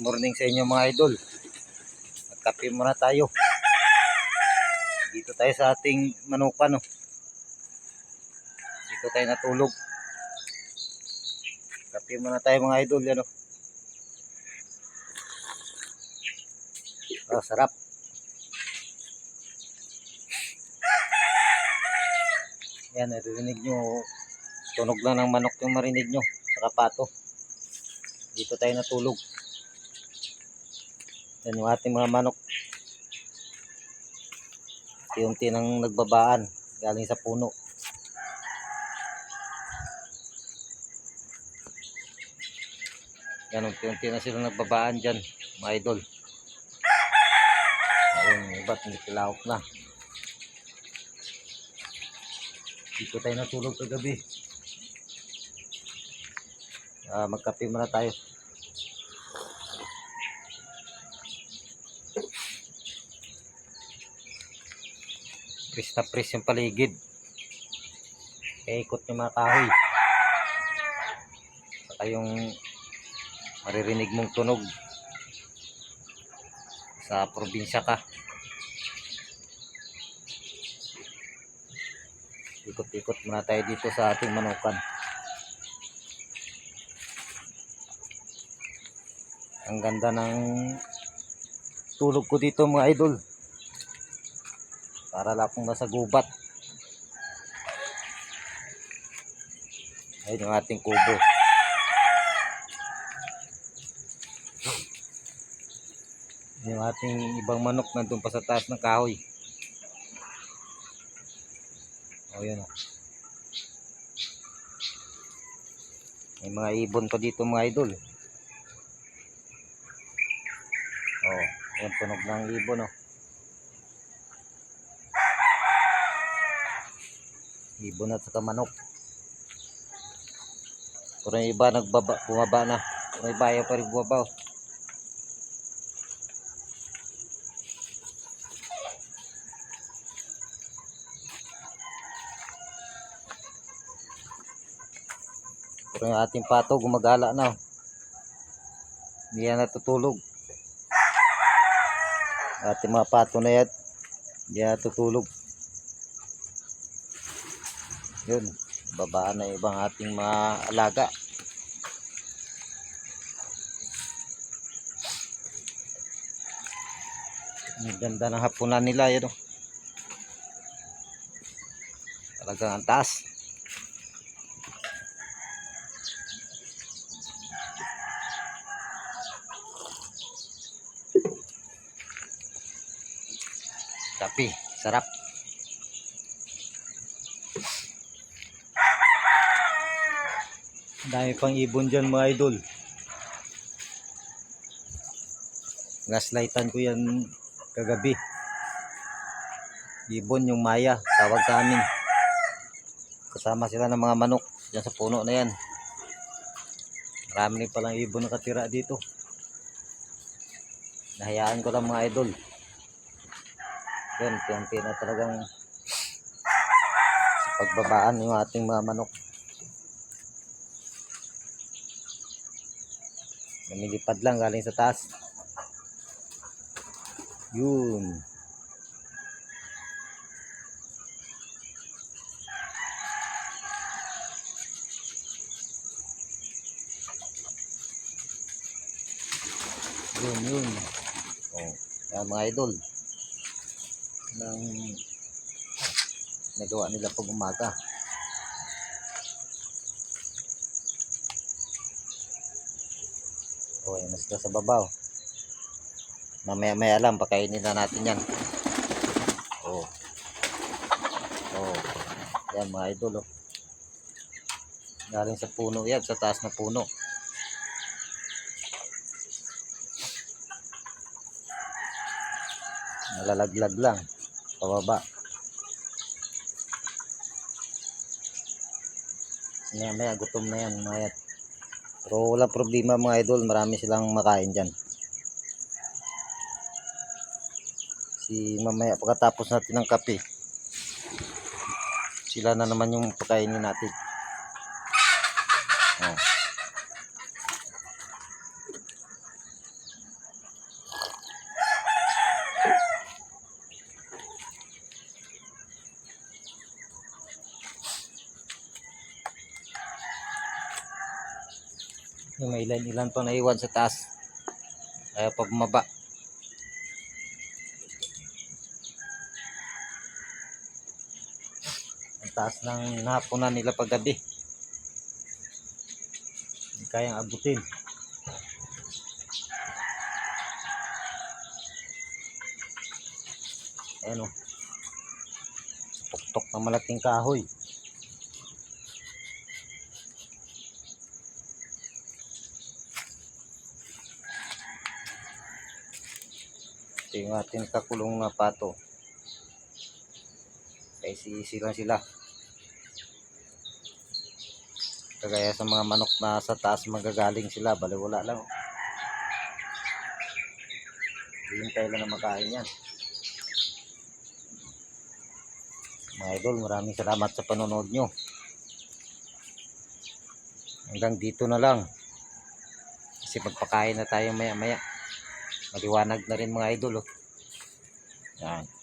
morning sa inyo mga idol. Magkape muna tayo. Dito tayo sa ating manukan. No? Dito tayo natulog. Kape muna tayo mga idol. Yan, oh. Oh, sarap. Yan, naririnig nyo. Tunog lang ng manok yung marinig nyo. Sa kapato. Dito tayo natulog. Yan yung ating mga manok. Unti-unti nang nagbabaan. Galing sa puno. Yan, unti-unti na sila nagbabaan dyan. Mga idol. Ayun, iba't nakilawak na. Dito tayo natulog kagabi. Ah, magkape muna tayo. Pris na pris yung paligid. Kaya ikot yung mga kahoy. Saka yung maririnig mong tunog sa probinsya ka. Ikot-ikot muna tayo dito sa ating manukan. Ang ganda ng tulog ko dito mga idol. Para lang akong nasa gubat. Ayun yung ating kubo. Yung ating ibang manok nandun pa sa taas ng kahoy. O yun o. May mga ibon pa dito mga idol. Oh, yan tunog ng ibon oh. Ibon at saka manok. Pero yung iba nagbaba, bumaba na. Pero iba pa rin bumaba oh. Pero yung ating pato gumagala na. oh. Hindi yan natutulog. Ating mga pato na yan. Hindi yan natutulog. Yun. Babaan na ibang ating mga alaga. Ang ganda ng hapunan nila. Yan oh. Talagang ang taas. Tapi, sarap. Dami pang ibon dyan mga idol. Gaslightan ko yan kagabi. Ibon yung maya, tawag sa amin. Kasama sila ng mga manok dyan sa puno na yan. Marami palang ibon nakatira dito. Nahayaan ko lang mga idol. Yun, unti na talagang sa pagbabaan yung ating mga manok. Lumilipad lang galing sa taas. Yun. Yun, yun. Oh, yan mga idol ng nagawa nila pag umaga. O, yan na sila sa babaw. Mamaya may alam, pakainin na natin yan. O. O. Yan mga idol. Oh. Galing sa puno yan, sa taas na puno. Nalalaglag lang. Pababa. Maya maya gutom na yan mga yan. Pero wala problema mga idol. Marami silang makain dyan. Si mamaya pagkatapos natin ng kape. Sila na naman yung pakainin natin. Oh. Yung may ilan ilan pa naiwan sa taas. Kaya pa bumaba. Ang taas ng nahapunan nila paggabi. Hindi kayang abutin. Ayan o. Tuktok ng malaking kahoy. Ito yung ating kakulong na pato. Kaya si lang sila. Kagaya sa mga manok na sa taas magagaling sila, baliwala lang. Hihintay lang na makain yan. Mga idol, maraming salamat sa panonood nyo. Hanggang dito na lang. Kasi magpakain na tayo maya maya. Maliwanag na rin mga idol. Oh. Yan.